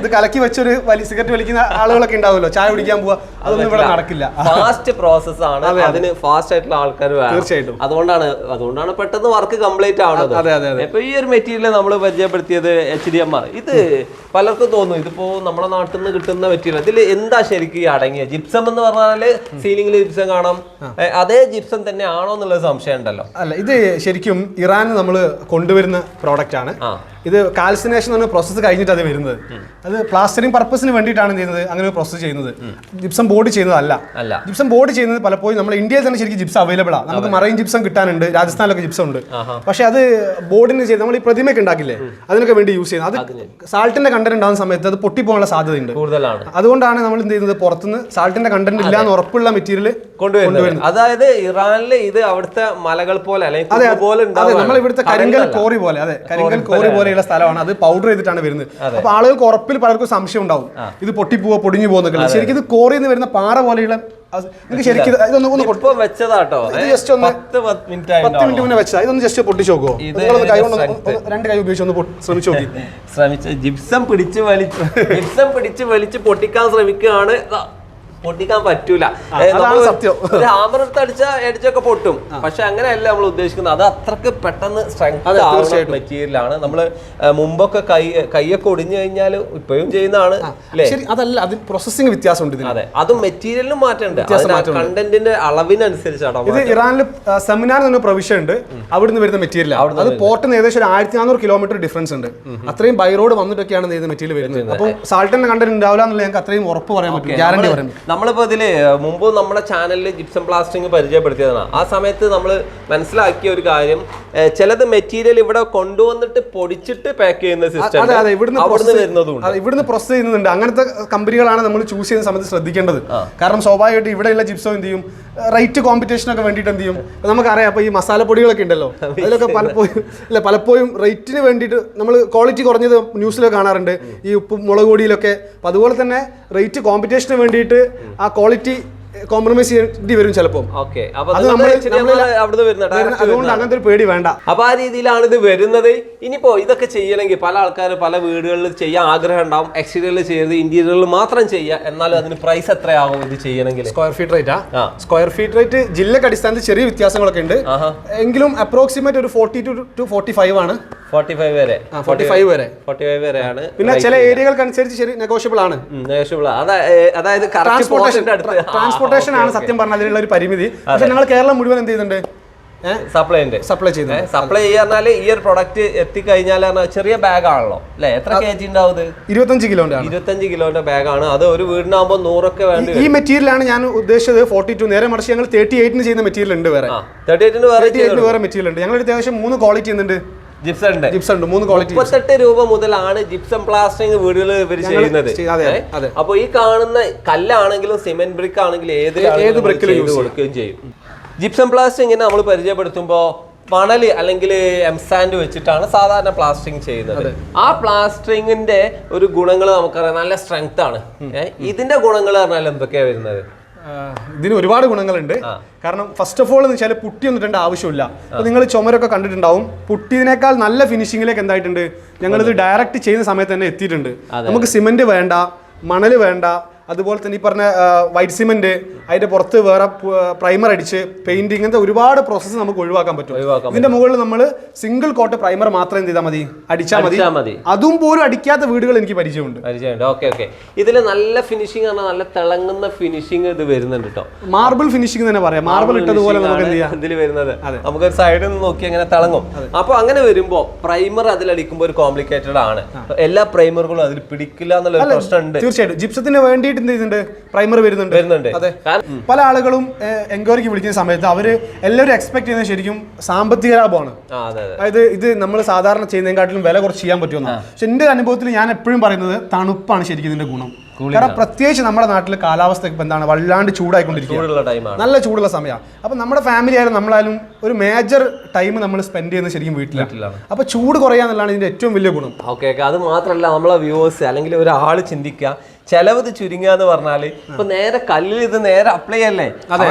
ഇത് കലക്കി വെച്ചൊരു വലി സിഗരറ്റ് വലിക്കുന്ന ആളുകളൊക്കെ ഉണ്ടാവുമല്ലോ. ചായ കുടിക്കാൻ പോവാ. അതൊന്നും ഇവിടെ നടക്കില്ല. ഫാസ്റ്റ് പ്രോസസ് ആണ്. അതിന് ഫാസ്റ്റ് ആയിട്ടുള്ള ആൾക്കാർ തീർച്ചയായിട്ടും. അതുകൊണ്ടാണ് അതുകൊണ്ടാണ് പെട്ടെന്ന് വർക്ക് കംപ്ലീറ്റ് ആവുന്നത് അതെ, അതെ, അതെ. ഈ ഒരു മെറ്റീരിയൽ നമ്മൾ പരിചയപ്പെടുത്തിയത് എച്ച് ഡി എം ആർ. ഇത് പലർക്കും തോന്നും ഇതിപ്പോ നമ്മുടെ നാട്ടിൽ നിന്ന് കിട്ടുന്ന മെറ്റീരിയൽ ഇതിൽ എന്താ ശരിക്കും ഈ അടങ്ങിയ ജിപ്സം എന്ന് പറഞ്ഞാൽ സീലിംഗിൽ ജിപ്സം കാണാം. അതേ ജിപ്സം തന്നെ ആണോ എന്നുള്ള സംശയം ഉണ്ടല്ലോ അല്ല ഇത് ശരിക്കും ഇറാൻ നമ്മൾ കൊണ്ടുവരുന്ന പ്രോഡക്റ്റ് ആണ്. ഇത് കാൽസിനേഷൻ പറഞ്ഞ പ്രോസസ്സ് കഴിഞ്ഞിട്ട് അത് വരുന്നത്. അത് പ്ലാസ്റ്ററിംഗ് പർപ്പസിന് വേണ്ടിയിട്ടാണ് എന്ത് ചെയ്യുന്നത്. അങ്ങനെ ഒരു പ്രോസസ്സ് ചെയ്യുന്നത്. ജിപ്സം ബോർഡ് ചെയ്യുന്നതല്ല. അല്ല. ജിപ്സം ബോർഡ് ചെയ്യുന്നത് പലപ്പോഴും നമ്മൾ ഇന്ത്യയിൽ തന്നെ ശരിക്കും ജിപ്സ് അവൈലബിൾ ആണ് നമുക്ക് മറൈൻ ജിപ്സം കിട്ടാനുണ്ട്. രാജസ്ഥാനിലൊക്കെ ജിപ്സം ഉണ്ട്. പക്ഷെ അത് ബോർഡിന് ചെയ്ത് നമ്മൾ ഈ പ്രതിമയൊക്കെ ഉണ്ടാക്കില്ലേ? അതിനൊക്കെ വേണ്ടി യൂസ് ചെയ്യുന്നത്. അത് സാൾട്ടിന്റെ കണ്ടന്റ് ഉണ്ടാകുന്ന സമയത്ത് അത് പൊട്ടിപ്പോകാനുള്ള സാധ്യതയുണ്ട്. കൂടുതലാണ്. അതുകൊണ്ടാണ് നമ്മൾ എന്ത് ചെയ്യുന്നത്? പുറത്തുനിന്ന് സാൾട്ടിന്റെ കണ്ടന്റ് ഇല്ല എന്ന് ഉറപ്പുള്ള മെറ്റീരിയൽ കൊണ്ടുവരുന്നത്. അതായത് ഇറാനിൽ ഇത് അവിടുത്തെ മലകൾ പോലെ അല്ലെങ്കിൽ പോലെ നമ്മൾ ഇവിടുത്തെ കരിങ്കൽ. കോറി പോലെ അതെ കരിങ്കൽ കോറി പോലെയുള്ള സ്ഥലമാണ്. അത് പൗഡർ ചെയ്തിട്ടാണ് വരുന്നത്. അപ്പൊ ആളുകൾക്ക് ഉറപ്പിൽ പലർക്കും സംശയം ഉണ്ടാവും. ഇത് പൊട്ടിപ്പോവോ പൊടിഞ്ഞു പോകുന്നൊക്കെ ശരിക്കും ഇത് കോറിയിൽ നിന്ന് വരുന്ന പാറ പോലെയുള്ള ജിപ്സം പിടിച്ച് വലിച്ച് ജിപ്സം പിടിച്ച് വലിച്ച് പൊട്ടിക്കാൻ ശ്രമിക്കുകയാണ്. പൊട്ടിക്കാൻ പറ്റൂല. ഹാമർ എടുത്ത് അടിച്ച അടിച്ചൊക്കെ പൊട്ടും. പക്ഷെ അങ്ങനെയല്ല നമ്മൾ ഉദ്ദേശിക്കുന്നത്. അത് അത്രയ്ക്ക് പെട്ടെന്ന് സ്ട്രെങ്ത് ആവുന്ന. മെറ്റീരിയൽ ആണ് നമ്മൾ മുമ്പൊക്കെ കൈ കൈയൊക്കെ ഒടിഞ്ഞു കഴിഞ്ഞാൽ ഇപ്പോഴും ചെയ്യുന്നതാണ് അതല്ല അത് പ്രോസസ്സിംഗ് വ്യത്യാസമുണ്ട് അതെ അതും മെറ്റീരിയലിനും മാറ്റമുണ്ട്. കണ്ടന്റിന്റെ അളവിനനുസരിച്ചാണ് ഇത് ഇറാനിൽ സെമിനാർ എന്ന പ്രൊവിഷൻ ഉണ്ട് അവിടുന്ന് വരുന്ന മെറ്റീരിയൽ അത് പോർട്ടിന് ഏകദേശം ഒരു ആയിരത്തി നാനൂറ് കിലോമീറ്റർ ഡിഫറൻസ് ഉണ്ട് അത്രയും ബൈ റോഡ് വന്നിട്ടൊക്കെയാണ് ഇത് മെറ്റീരിയൽ വരുന്നത്. അപ്പോൾ സാൾട്ടിന്റെ കണ്ടന്റ് ഉണ്ടാവില്ല എന്നുള്ള ഞങ്ങൾക്ക് അത്രയും ഉറപ്പ് പറയാൻ പറ്റും. ഗ്യാരണ്ടി പറയാൻ പറ്റും. നമ്മളിപ്പോ ഇതിൽ മുമ്പ് നമ്മുടെ ചാനലിൽ ജിപ്സം പ്ലാസ്റ്റിങ് പരിചയപ്പെടുത്തിയതാണ്. ആ സമയത്ത് നമ്മൾ മനസ്സിലാക്കിയ ഒരു കാര്യം ചിലത് മെറ്റീരിയൽ ഇവിടെ കൊണ്ടുവന്നിട്ട് പൊടിച്ചിട്ട് പാക്ക് ചെയ്യുന്ന സിസ്റ്റം അതെ അതെ ഇവിടുന്ന് വരുന്നതും പ്രോസസ് ചെയ്യുന്നുണ്ട്. അങ്ങനത്തെ കമ്പനികളാണ് നമ്മൾ ചൂസ് ചെയ്യുന്ന സമയത്ത് ശ്രദ്ധിക്കേണ്ടത്. കാരണം സ്വാഭാവികമായിട്ട് ഇവിടെയുള്ള ജിപ്സോ എന്ത് ചെയ്യും? റൈറ്റ് കോമ്പറ്റീഷൻ ഒക്കെ വേണ്ടിയിട്ട് എന്ത് ചെയ്യും? നമുക്കറിയാം അപ്പോൾ ഈ മസാലപ്പൊടികളൊക്കെ ഉണ്ടല്ലോ. അതിലൊക്കെ പലപ്പോഴും അല്ല പലപ്പോഴും റേറ്റിന് വേണ്ടിയിട്ട് നമ്മൾ ക്വാളിറ്റി കുറഞ്ഞത് ന്യൂസിലൊക്കെ കാണാറുണ്ട്. ഈ ഉപ്പും മുളക് പൊടിയിലൊക്കെ. അപ്പൊ അതുപോലെ തന്നെ റേറ്റ് കോമ്പറ്റീഷന് വേണ്ടിയിട്ട് ആ ക്വാളിറ്റി കോംപ്രമൈസ് ചെയ്യേണ്ടി വരും ചിലപ്പോൾ അതുകൊണ്ട്. അങ്ങനത്തെ ഒരു പേടി വേണ്ട. അപ്പൊ ആ രീതിയിലാണ് ഇത് വരുന്നത്. ഇനിയിപ്പോ ഇതൊക്കെ ചെയ്യണമെങ്കിൽ പല ആൾക്കാർ പല വീടുകളിൽ ചെയ്യാൻ ആഗ്രഹം ഉണ്ടാവും. എക്സ്റ്റീരിയറിൽ ചെയ്യരുത് ഇന്റീരിയറിൽ മാത്രം ചെയ്യുക. എന്നാലും അതിന് പ്രൈസ് എത്രയാവും ഇത് ചെയ്യണമെങ്കിൽ? സ്ക്വയർ ഫീറ്റ് റേറ്റ് ആ. സ്ക്വയർ ഫീറ്റ് റേറ്റ് ജില്ലക്ക് അടിസ്ഥാനത്തിൽ ചെറിയ വ്യത്യാസങ്ങളൊക്കെ ഉണ്ട്. എങ്കിലും അപ്രോക്സിമേറ്റ് ഒരു forty two to forty five ആണ്. ഫോർട്ടി ഫൈവ് വരെ ഫോർട്ടി ഫൈവ് വരെ. ഫോർട്ടി ഫൈവ് വരെയാണ് പിന്നെ ചില ഏരിയകൾക്ക് അനുസരിച്ച് ശരി നെഗോഷ്യബിൾ ആണ്. നെഗോഷ്യബിൾ അതാ- അതായത് ട്രാൻസ്പോർട്ടേഷൻ ട്രാൻസ്പോർട്ടേഷൻ ആണ് സത്യം പറഞ്ഞാൽ അതിനുള്ള ഒരു പരിമിതി. പക്ഷെ ഞങ്ങൾ കേരളം മുഴുവൻ എന്ത് ചെയ്യുന്നുണ്ട്? സപ്ലൈ ഉണ്ട് സപ്ലൈ ചെയ്യുന്നത് സപ്ലൈ ചെയ്യാന്നാൽ ഈ ഒരു പ്രൊഡക്റ്റ് എത്തിക്കഴിഞ്ഞാൽ ചെറിയ ബാഗ് ആണല്ലോ അല്ലെ? എത്ര കെ ജി ഉണ്ടാവും ഇരുപത്തഞ്ച് കിലോന്റെ ഇരുപത്തഞ്ച് കിലോന്റെ ബാഗാണ് അത് ഒരു വീടിനാകുമ്പോൾ നൂറൊക്കെ വേണ്ടി ഈ മെറ്റീരിയൽ ആണ് ഞാൻ ഉദ്ദേശിച്ചത് ഫോർട്ടി ടു നേരെ മറിച്ച് ഞങ്ങൾ തേർട്ടി എയ്റ്റിന് ചെയ്യുന്ന മെറ്റീരിയൽ ഉണ്ട് വേറെ. തേർട്ടി എയ്റ്റിന് വേറെ മെറ്റീരിയൽ ഉണ്ട്. ഞങ്ങൾ അത്യാവശ്യം മൂന്ന് ക്വാളിറ്റി ഉണ്ട് ജിപ്സം ഉണ്ട്. ജിപ്സം ഉണ്ട്. മൂന്ന് ക്വാളിറ്റി മുപ്പത്തെട്ട് രൂപ മുതലാണ് ജിപ്സം പ്ലാസ്റ്ററിംഗ് വീടുകൾ ഇവർ ചെയ്യുന്നത്. അപ്പൊ ഈ കാണുന്ന കല്ലാണെങ്കിലും സിമെന്റ് ബ്രിക്ക് ആണെങ്കിലും ഏത് ഏത് ബ്രിക്കിൽ യൂസ് കൊടുക്കുകയും ചെയ്യും. ജിപ്സം പ്ലാസ്റ്ററിംഗ് നമ്മൾ പരിചയപ്പെടുത്തുമ്പോൾ മണൽ അല്ലെങ്കിൽ എം സാൻഡ് വെച്ചിട്ടാണ് സാധാരണ പ്ലാസ്റ്ററിംഗ് ചെയ്യുന്നത്. ആ പ്ലാസ്റ്ററിങ്ങിന്റെ ഒരു ഗുണങ്ങൾ നമുക്കറിയാം. നല്ല സ്ട്രെങ്ത് ആണ്. ഇതിന്റെ ഗുണങ്ങൾ പറഞ്ഞാൽ എന്തൊക്കെയാണ് വരുന്നത്? ഇതിന് ഒരുപാട് ഗുണങ്ങളുണ്ട്. കാരണം ഫസ്റ്റ് ഓഫ് ഓൾ എന്ന് വെച്ചാൽ പുട്ടി ഒന്നും ഇടേണ്ട ആവശ്യമില്ല. അപ്പൊ നിങ്ങൾ ചുമരൊക്കെ കണ്ടിട്ടുണ്ടാവും. പുട്ടിയതിനേക്കാൾ നല്ല ഫിനിഷിങ്ങിലേക്ക് എന്തായിട്ടുണ്ട്? ഞങ്ങളിത് ഡയറക്റ്റ് ചെയ്യുന്ന സമയത്ത് തന്നെ എത്തിയിട്ടുണ്ട്. നമുക്ക് സിമെന്റ് വേണ്ട മണൽ വേണ്ട അതുപോലെ തന്നെ ഈ പറഞ്ഞ വൈറ്റ് സിമെന്റ് അതിന്റെ പുറത്ത് വേറെ പ്രൈമർ അടിച്ച് പെയിന്റ് ഇങ്ങനത്തെ ഒരുപാട് പ്രോസസ്സ് നമുക്ക് ഒഴിവാക്കാൻ പറ്റും. ഇതിന്റെ മുകളിൽ നമ്മൾ സിംഗിൾ കോട്ട് പ്രൈമർ മാത്രം എന്ത് ചെയ്താൽ മതി? അടിച്ചാൽ മതി. അതും പോലും അടിക്കാത്ത വീടുകൾ എനിക്ക് പരിചയമുണ്ട്. പരിചയമുണ്ട്. Okay okay. ഇതിൽ നല്ല ഫിനിഷിംഗ് ആണ് നല്ല തിളങ്ങുന്ന ഫിനിഷിംഗ് ഇത് വരുന്നുണ്ട് കേട്ടോ മാർബിൾ ഫിനിഷിംഗ് തന്നെ പറയാം. മാർബിൾ ഇട്ടതുപോലെ നമുക്ക് എന്ത് ചെയ്യാം? ഇതിൽ വരുന്നത്. നമുക്ക് സൈഡിൽ നിന്ന് നോക്കി അങ്ങനെ തിളങ്ങും. അപ്പൊ അങ്ങനെ വരുമ്പോ പ്രൈമർ അതിലടിക്കുമ്പോൾ ഒരു കോംപ്ലിക്കേറ്റഡ് ആണ്. എല്ലാ പ്രൈമറുകളും അതിൽ പിടിക്കില്ല എന്നുള്ള പ്രശ്നമുണ്ട്. തീർച്ചയായിട്ടും. ജിപ്സത്തിന് വേണ്ടിയിട്ട് എന്ത് ചെയ്യുന്നുണ്ട്? പ്രൈമർ വരുന്നുണ്ട്. വരുന്നുണ്ട്. അതെ. പല ആളുകളും എൻക്വയറിക്ക് വിളിക്കുന്ന സമയത്ത് അവർ എല്ലാവരും എക്സ്പെക്ട് ചെയ്യുന്നത് ശരിക്കും സാമ്പത്തിക ലാഭമാണ്. അതെ അതെ. അതായത് ഇത് നമ്മൾ സാധാരണ ചെയ്യുന്നതിനെക്കാട്ടിലും വില കുറച്ച് ചെയ്യാൻ പറ്റുമെന്നാണ് പക്ഷെ എന്റെ അനുഭവത്തിൽ ഞാൻ എപ്പോഴും പറയുന്നത് തണുപ്പാണ് ശരിക്കും ഇതിന്റെ ഗുണം. കാരണം പ്രത്യേകിച്ച് നമ്മുടെ നാട്ടിൽ കാലാവസ്ഥ ഇപ്പം എന്താണ്? വല്ലാണ്ട് ചൂടായിക്കൊണ്ടിരിക്കുക നല്ല ചൂടുള്ള സമയമാണ്. അപ്പം നമ്മുടെ ഫാമിലി ആയാലും നമ്മളായാലും ഒരു മേജർ ടൈം നമ്മൾ സ്പെൻഡ് ചെയ്യുന്നത് ശരിക്കും വീട്ടിലാണ്. അപ്പൊ ചൂട് കുറയാന്നുള്ളതാണ് ഇതിന്റെ ഏറ്റവും വലിയ ഗുണം. Okay okay. അത് മാത്രമല്ല നമ്മളെ വ്യൂവേഴ്സ് അല്ലെങ്കിൽ ഒരാൾ ചിന്തിക്കുക ചെലവ് ഇത് ചുരുങ്ങുക എന്ന് പറഞ്ഞാൽ ഇപ്പൊ നേരെ കല്ലിൽ ഇത് നേരെ അപ്ലൈ അല്ലേ?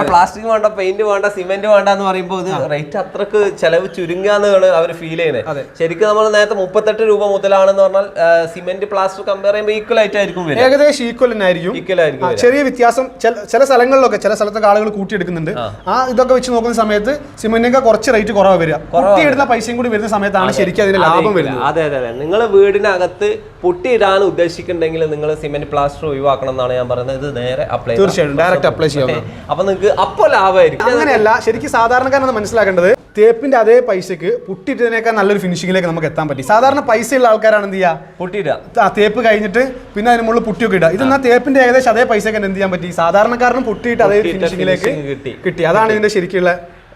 പ്ലാസ്റ്റിക് വേണ്ട പെയിന്റ് വേണ്ട സിമെന്റ് വേണ്ട എന്ന് പറയുമ്പോൾ ഇത് റേറ്റ് അത്രയ്ക്ക് ചെലവ് ചുരുങ്ങുക എന്നാണ് അവർ ഫീൽ ചെയ്യുന്നത് ശരിക്കും നമ്മൾ നേരത്തെ മുപ്പത്തെട്ട് രൂപ മുതലാണെന്ന് പറഞ്ഞാൽ സിമെന്റ് പ്ലാസ്റ്റർ കമ്പയർ ചെയ്യുമ്പോൾ ഈക്വൽ ആയിട്ടായിരിക്കും ഏകദേശം ഈക്വൽ തന്നെ ആയിരിക്കും. ഈക്വൽ ആയിരിക്കും ചെറിയ വ്യത്യാസം ചില- ചില സ്ഥലങ്ങളിലൊക്കെ ചില സ്ഥലത്തൊക്കെ ആളുകൾ കൂട്ടിയെടുക്കുന്നുണ്ട്. ആ. ഇതൊക്കെ വെച്ച് നോക്കുന്ന സമയത്ത് സിമെന്റിനൊക്കെ കുറച്ച് റേറ്റ് കുറവ് വരിക. കുട്ടിയിടുന്ന പൈസയും കൂടി വരുന്ന സമയത്താണ് ശരിക്കും അതിന് ലാഭം വരുന്നത്. അതെ അതെ. അതെ നിങ്ങൾ വീടിനകത്ത് പൊട്ടിയിടാൻ ഉദ്ദേശിക്കുന്നുണ്ടെങ്കിൽ നിങ്ങൾ സിമെന്റ് പ്ലാസ്റ്റർ ഒഴിവാക്കണം എന്നാണ് ഞാൻ പറയുന്നത്. ഇത് നേരെ അപ്ലൈ തീർച്ചയായിട്ടും ഡയറക്റ്റ് അപ്ലൈ ചെയ്യാം അപ്പൊ നിങ്ങൾക്ക് അപ്പോൾ ലാഭമായിരിക്കും. അങ്ങനെയല്ല ശരിക്കും സാധാരണക്കാരൻ മനസ്സിലാക്കേണ്ടത്. തേപ്പിന്റെ അതേ പൈസക്ക് പുട്ടിട്ടതിനേക്കാൾ നല്ലൊരു ഫിനിഷിങ്ങിലേക്ക് നമുക്ക് എത്താൻ പറ്റി. സാധാരണ പൈസയുള്ള ആൾക്കാരാണ് എന്ത് ചെയ്യുക? പൊട്ടിയിടുക. ആ തേപ്പ് കഴിഞ്ഞിട്ട് പിന്നെ അതിന് മുകളിൽ പുട്ടിയൊക്കെ ഇടുക. ഇതെന്നാ തേപ്പിന്റെ ഏകദേശം അതേ പൈസക്ക് എന്ത് ചെയ്യാൻ പറ്റി? സാധാരണക്കാരനും പുട്ടിയിട്ട് അതേ ഫിനിഷിങ്ങിലേക്ക് കിട്ടി. കിട്ടി. അതാണ് ഇതിന്റെ ശരിക്കുള്ള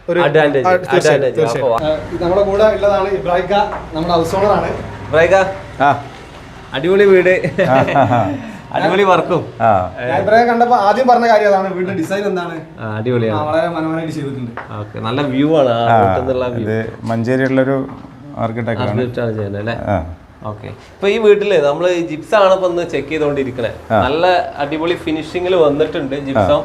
ഒരു നമ്മുടെ കൂടെ ഉള്ളതാണ് ഇബ്രാഹിക്ക നമ്മുടെ ഹൗസ് ഓണറാണ് ഇബ്രാഹിക്ക ആ. അടിപൊളി വീട്. അടിപൊളി വർക്കും. കണ്ടപ്പോ ആദ്യം പറഞ്ഞ കാര്യം അതാണ്. വീടിന്റെ ഡിസൈൻ എന്താണ്? അടിപൊളിയാണ്. വളരെ മനോഹരമായിട്ട് ചെയ്തിട്ടുണ്ട്. ഓക്കെ നല്ല വ്യൂ ആണ് ഇത് മഞ്ചേരിയുള്ളൊരു ഓക്കെ. ഇപ്പൊ ഈ വീട്ടിൽ നമ്മൾ ജിപ്സ് ആണ് ഇപ്പൊ ചെക്ക് ചെയ്തോണ്ടിരിക്കണേ. നല്ല അടിപൊളി ഫിനിഷിങ്ങിൽ വന്നിട്ടുണ്ട് ജിപ്സം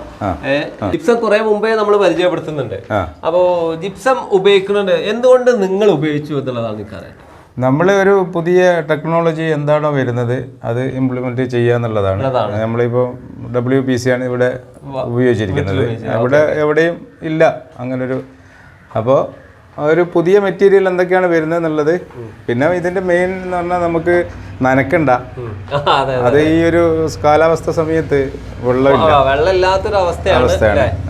ജിപ്സം കുറെ മുമ്പേ നമ്മൾ പരിചയപ്പെടുത്തുന്നുണ്ട്. അപ്പോ ജിപ്സം ഉപയോഗിക്കുന്നുണ്ട്. എന്തുകൊണ്ട് നിങ്ങൾ ഉപയോഗിച്ചു എന്നുള്ളതാണ് എനിക്കറിയാം നമ്മൾ ഒരു പുതിയ ടെക്നോളജി എന്താണോ വരുന്നത് അത് ഇംപ്ലിമെന്റ് ചെയ്യുക എന്നുള്ളതാണ് നമ്മളിപ്പോൾ ഡബ്ല്യു പി സി ആണ് ഇവിടെ ഉപയോഗിച്ചിരിക്കുന്നത്. ഇവിടെ എവിടെയും ഇല്ല അങ്ങനൊരു അപ്പോൾ ഒരു പുതിയ മെറ്റീരിയൽ എന്തൊക്കെയാണ് വരുന്നത് എന്നുള്ളത്. പിന്നെ ഇതിന്റെ മെയിൻ എന്ന് പറഞ്ഞാൽ നമുക്ക് നനക്കണ്ട. അതെ ഈ ഒരു കാലാവസ്ഥ സമയത്ത് വെള്ളമില്ല. വെള്ളമില്ലാത്തൊരു അവസ്ഥയാണ്.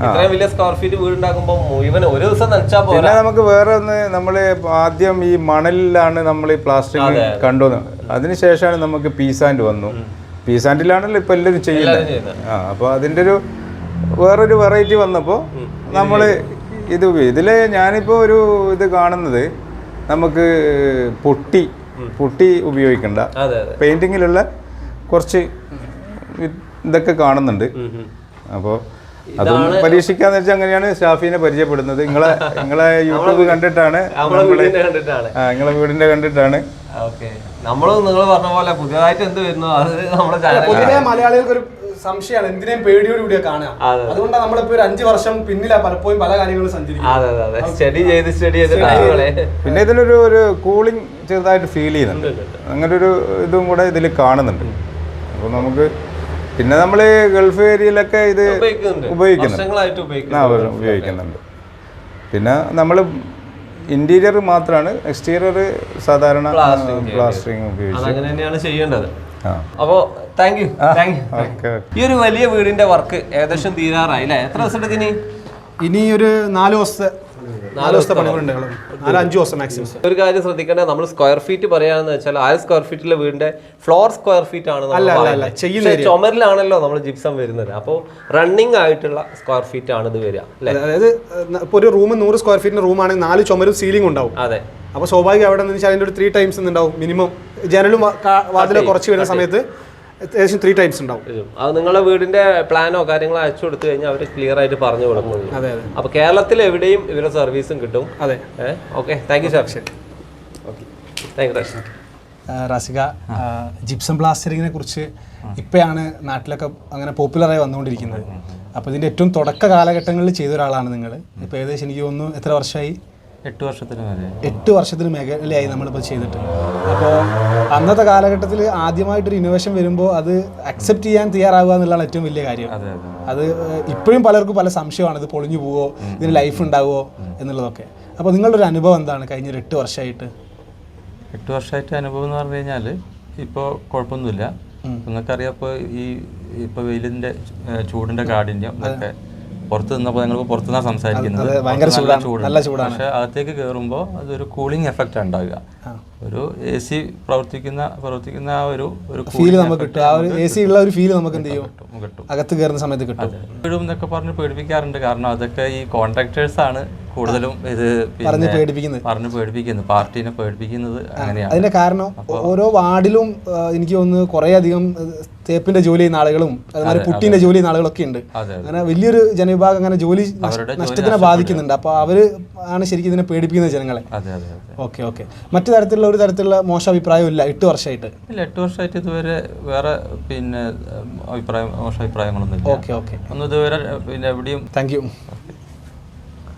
ഇത്രയും വലിയ സ്ക്വയർ ഫീറ്റ് വീടുണ്ടാക്കുമ്പോൾ മുഴുവൻ ഒരു ദിവസം പിന്നെ നമുക്ക് വേറെ ഒന്ന് നമ്മൾ ആദ്യം ഈ മണലിലാണ് നമ്മൾ ഈ പ്ലാസ്റ്റിക് കണ്ടുവന്നത്. അതിനുശേഷമാണ് നമുക്ക് പീസാൻഡ് വന്നു. പീസാൻഡിലാണല്ലോ ഇപ്പൊ എല്ലാവരും ചെയ്യുന്നത്. അപ്പൊ ആ അപ്പോൾ അതിന്റെ ഒരു വേറൊരു വെറൈറ്റി വന്നപ്പോൾ നമ്മൾ ഇത് ഇതിൽ ഞാനിപ്പോൾ ഒരു ഇത് കാണുന്നത് നമുക്ക് പൊട്ടി പൊട്ടി ഉപയോഗിക്കണ്ട. അതെ അതെ. പെയിന്റിങ്ങിലുള്ള കുറച്ച് ഇതൊക്കെ കാണുന്നുണ്ട്. അപ്പോൾ അതൊന്ന് പരീക്ഷിക്കാന്ന് വെച്ചാൽ അങ്ങനെയാണ് ഷാഫിനെ പരിചയപ്പെടുന്നത്. നിങ്ങളെ നിങ്ങളെ യൂട്യൂബ് കണ്ടിട്ടാണ് നമ്മളെ കണ്ടിട്ടാണ്. ആ നിങ്ങളെ വീടിന്റെ കണ്ടിട്ടാണ്. ഓക്കെ. നമ്മളും നിങ്ങൾ പറഞ്ഞ പോലെ പുതിയതായിട്ട് എന്ത് വരുന്നു അത് നമ്മുടെ മലയാളികൾക്ക് ഒരു സംശയമാണ്. എന്തിനേം പേടിയോടുകൂടിയ കാണാം കാണുക. അതുകൊണ്ടാണ് നമ്മളിപ്പോ ഒരു അഞ്ചു വർഷം പിന്നിലാ പലപ്പോഴും പല കാര്യങ്ങളും സഞ്ചരിക്കുന്നത്. അതെ അതെ അതെ. സ്റ്റഡി ചെയ്ത് സ്റ്റഡി ചെയ്ത് പിന്നെ ഇതിലൊരു ഒരു കൂളിംഗ് ചെറുതായിട്ട് ഫീൽ ചെയ്യുന്നുണ്ട്. അങ്ങനെ ഒരു ഇതും കൂടെ ഇതിൽ കാണുന്നുണ്ട്. അപ്പോൾ നമുക്ക് പിന്നെ നമ്മൾ ഗൾഫ് ഏരിയയിലൊക്കെ ഇത് ഉപയോഗിക്കുന്നുണ്ട്. ഉപയോഗിക്കുന്നുണ്ട്. വർഷങ്ങളായിട്ട് ഉപയോഗിക്കുന്നുണ്ട്. പിന്നെ നമ്മൾ ഇന്റീരിയർ മാത്രമാണ് എക്സ്റ്റീരിയർ സാധാരണ പ്ലാസ്റ്ററിങ് ഉപയോഗിച്ച്. അതങ്ങനെ തന്നെയാണ് ചെയ്യേണ്ടത്. അപ്പോ താങ്ക് യു താങ്ക് യു ഈ ഒരു വലിയ വീടിന്റെ വർക്ക് ഏകദേശം തീരാറായി അല്ലേ എത്ര ദിവസം എടുക്കും ഇനി? ഇനി ഒരു നാല് ദിവസത്തെ നാല് ദിവസത്തെ പണികളുണ്ട് നാല് അഞ്ചു ദിവസം മാക്സിമം ഒരു കാര്യം ശ്രദ്ധിക്കേണ്ടത് നമ്മൾ സ്ക്വയർ ഫീറ്റ് പറയാന്ന് വെച്ചാൽ ആയിരം സ്ക്വയർ ഫീറ്റിലെ വീടിന്റെ ഫ്ലോർ സ്ക്വയർ ഫീറ്റ് ആണ് ചെയ്യുന്ന ചുമരിലാണല്ലോ നമ്മൾ ജിപ്സം വരുന്നത്. അപ്പോൾ റണ്ണിങ് ആയിട്ടുള്ള സ്ക്വയർ ഫീറ്റ് ആണ് ഇത് വരിക അതായത് ഇപ്പോൾ ഒരു റൂം നൂറ് സ്ക്വയർ ഫീറ്റിന്റെ റൂമാണെങ്കിൽ നാല് ചുമരും സീലിംഗ് ഉണ്ടാവും. അതെ. അപ്പോൾ സ്വാഭാവികം അവിടെ നിന്ന് വെച്ചാൽ അതിന്റെ ഒരു ത്രീ ടൈംസ് ഉണ്ടാവും മിനിമം ജനലും വാതിലും കുറച്ച് വരുന്ന സമയത്ത് ഏകദേശം ത്രീ ടൈംസ് ഉണ്ടാവും. അത് നിങ്ങളെ വീടിന്റെ പ്ലാനോ കാര്യങ്ങളോ അയച്ചു കൊടുത്തു കഴിഞ്ഞാൽ അവർ ക്ലിയർ ആയിട്ട് പറഞ്ഞു കൊടുക്കും അതെ അതെ. അപ്പൊ കേരളത്തിൽ എവിടെയും ഇവരുടെ സർവീസും കിട്ടും. അതെ. Okay thank you sir thank you Rasika gypsum പ്ലാസ്റ്ററിങ്ങിനെ കുറിച്ച് ഇപ്പോഴാണ് നാട്ടിലൊക്കെ അങ്ങനെ പോപ്പുലറായി വന്നുകൊണ്ടിരിക്കുന്നത്. അപ്പോൾ ഇതിന്റെ ഏറ്റവും തുടക്ക കാലഘട്ടങ്ങളിൽ ചെയ്ത ഒരാളാണ് നിങ്ങൾ ഇപ്പോൾ ഏകദേശം എനിക്ക് തോന്നുന്നു എത്ര വർഷമായി? എട്ട് വർഷത്തിന് മേലെ. എട്ട് വർഷത്തിന് മേഖലയായി നമ്മളിപ്പോൾ ചെയ്തിട്ട്. അപ്പോൾ അന്നത്തെ കാലഘട്ടത്തിൽ ആദ്യമായിട്ടൊരു ഇന്നോവേഷൻ വരുമ്പോൾ അത് അക്സെപ്റ്റ് ചെയ്യാൻ തയ്യാറാവുക എന്നുള്ളതാണ് ഏറ്റവും വലിയ കാര്യം. അതെ ഇപ്പോഴും പലർക്കും പല സംശയമാണ്. ഇത് പൊളിഞ്ഞു പോവോ? ഇതിന് ലൈഫ് ഉണ്ടാവുമോ എന്നുള്ളതൊക്കെ. അപ്പോൾ നിങ്ങളുടെ ഒരു അനുഭവം എന്താണ് കഴിഞ്ഞ ഒരു എട്ട് വർഷമായിട്ട്? എട്ട് വർഷമായിട്ട് അനുഭവം എന്ന് പറഞ്ഞു കഴിഞ്ഞാൽ ഇപ്പോൾ കുഴപ്പമൊന്നുമില്ല. നിങ്ങൾക്കറിയാം ഇപ്പോൾ ഈ ഇപ്പോൾ വെയിലിന്റെ ചൂടിന്റെ കാഠിന്യം ഒക്കെ പുറത്ത് നിന്നപ്പോൾ ഞങ്ങൾ പുറത്തു നിന്നാണ് സംസാരിക്കുന്നത് ഭയങ്കര ചൂടാണ്. പക്ഷേ അകത്തേക്ക് കയറുമ്പോൾ അതൊരു കൂളിംഗ് എഫക്റ്റ് ഉണ്ടാവുക. ഒരു എ സി പ്രവർത്തിക്കുന്ന പ്രവർത്തിക്കുന്ന ആ ഒരു ഒരു ഫീൽ നമുക്ക് കിട്ടും. ആ ഒരു എ സി ഉള്ള ഒരു ഫീൽ നമുക്ക് എന്ത് ചെയ്യും? കിട്ടും അകത്ത് കയറുന്ന സമയത്ത് കിട്ടും. വീടും എന്നൊക്കെ പറഞ്ഞ് പേടിപ്പിക്കാറുണ്ട്. കാരണം അതൊക്കെ ഈ കോൺട്രാക്ടേഴ്സ് ആണ് കൂടുതലും ഇത് പറഞ്ഞ് പേടിപ്പിക്കുന്നത്. പറഞ്ഞ് പേടിപ്പിക്കുന്നത് പാർട്ടിനെ പേടിപ്പിക്കുന്നത് അങ്ങനെയാണ്. അതിന്റെ കാരണം ഓരോ വാർഡിലും എനിക്ക് തോന്നുന്നു കുറേ അധികം തേപ്പിന്റെ ജോലി ചെയ്യുന്ന ആളുകളും അതുപോലെ പുട്ടിന്റെ ജോലി ചെയ്യുന്ന ആളുകളൊക്കെ ഉണ്ട്. അങ്ങനെ വലിയൊരു ജനവിഭാഗം അങ്ങനെ ജോലി നഷ്ടത്തിനെ ബാധിക്കുന്നുണ്ട്. അപ്പോൾ അവർ ആണ് ശരിക്കും ഇതിനെ പേടിപ്പിക്കുന്നത് ജനങ്ങളെ. Okay okay. മറ്റു തരത്തിലുള്ള ഒരു തരത്തിലുള്ള മോശം അഭിപ്രായം ഇല്ല എട്ട് വർഷമായിട്ട്? ഇല്ല എട്ട് വർഷമായിട്ട് ഇതുവരെ വേറെ പിന്നെ അഭിപ്രായം മോശം അഭിപ്രായങ്ങളൊന്നും ഇല്ല ഓക്കെ ഓക്കെ. ഒന്നും ഇതുവരെ പിന്നെ എവിടെയും താങ്ക് യു.